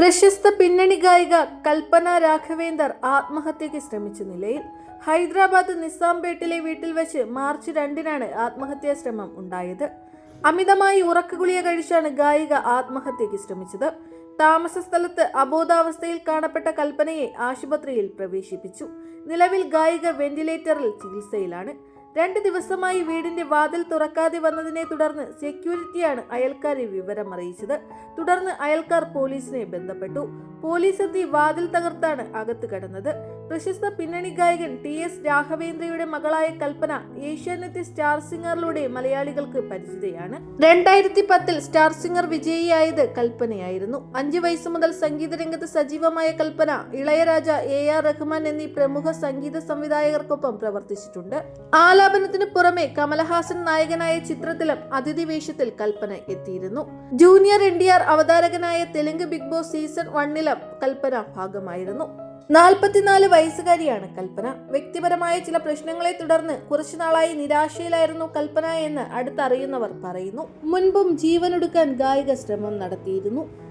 പ്രശസ്ത പിന്നണി ഗായിക കൽപ്പന രാഘവേന്ദർ ആത്മഹത്യയ്ക്ക് ശ്രമിച്ച നിലയിൽ ഹൈദരാബാദ് നിസാംപേട്ടിലെ വീട്ടിൽ വെച്ച് മാർച്ച് രണ്ടിനാണ് ആത്മഹത്യാ ശ്രമം ഉണ്ടായത്. അമിതമായി ഉറക്കഗുളിക കഴിച്ചാണ് ഗായിക ആത്മഹത്യയ്ക്ക് ശ്രമിച്ചത്. താമസ സ്ഥലത്ത് അബോധാവസ്ഥയിൽ കാണപ്പെട്ട കൽപ്പനയെ ആശുപത്രിയിൽ പ്രവേശിപ്പിച്ചു. നിലവിൽ ഗായിക വെന്റിലേറ്ററിൽ ചികിത്സയിലാണ്. രണ്ട് ദിവസമായി വീടിന്റെ വാതിൽ തുറക്കാതെ വന്നതിനെ തുടർന്ന് സെക്യൂരിറ്റിയാണ് അയൽക്കാരെ വിവരം അറിയിച്ചത് തുടർന്ന് അയൽക്കാർ പോലീസിനെ ബന്ധപ്പെട്ടു. പോലീസ് എത്തി വാതിൽ തകർത്താണ് അകത്ത് കടന്നത്. പ്രശസ്ത പിന്നണി ഗായകൻ ടി എസ് രാഘവേന്ദ്രയുടെ മകളായ കൽപ്പന ഏഷ്യാനെറ്റ് സ്റ്റാർ സിംഗറിലൂടെ മലയാളികൾക്ക് പരിചിതയാണ്. രണ്ടായിരത്തി പത്തിൽ സ്റ്റാർ സിംഗർ വിജയിയായത് കൽപ്പനയായിരുന്നു. അഞ്ചു വയസ്സ് മുതൽ സംഗീത രംഗത്ത് സജീവമായ കൽപ്പന ഇളയരാജ എ ആർ റഹ്മാൻ എന്നീ പ്രമുഖ സംഗീത സംവിധായകർക്കൊപ്പം പ്രവർത്തിച്ചിട്ടുണ്ട്. ആലാപനത്തിന് പുറമെ കമലഹാസൻ നായകനായ ചിത്രത്തിലും അതിഥി വേഷത്തിൽ കൽപ്പന എത്തിയിരുന്നു. ജൂനിയർ എൻ ഡി ആർ അവതാരകനായ തെലുങ്ക് ബിഗ് ബോസ് സീസൺ വണ്ണിലും കൽപ്പന ഭാഗമായിരുന്നു. നാൽപ്പത്തിനാല് വയസ്സുകാരിയാണ് കൽപ്പന. വ്യക്തിപരമായ ചില പ്രശ്നങ്ങളെ തുടർന്ന് കുറച്ചുനാളായി നിരാശയിലായിരുന്നു കൽപ്പന എന്ന് അടുത്തറിയുന്നവർ പറയുന്നു. മുൻപും ജീവനൊടുക്കാൻ ഗായിക ശ്രമം നടത്തിയിരുന്നു.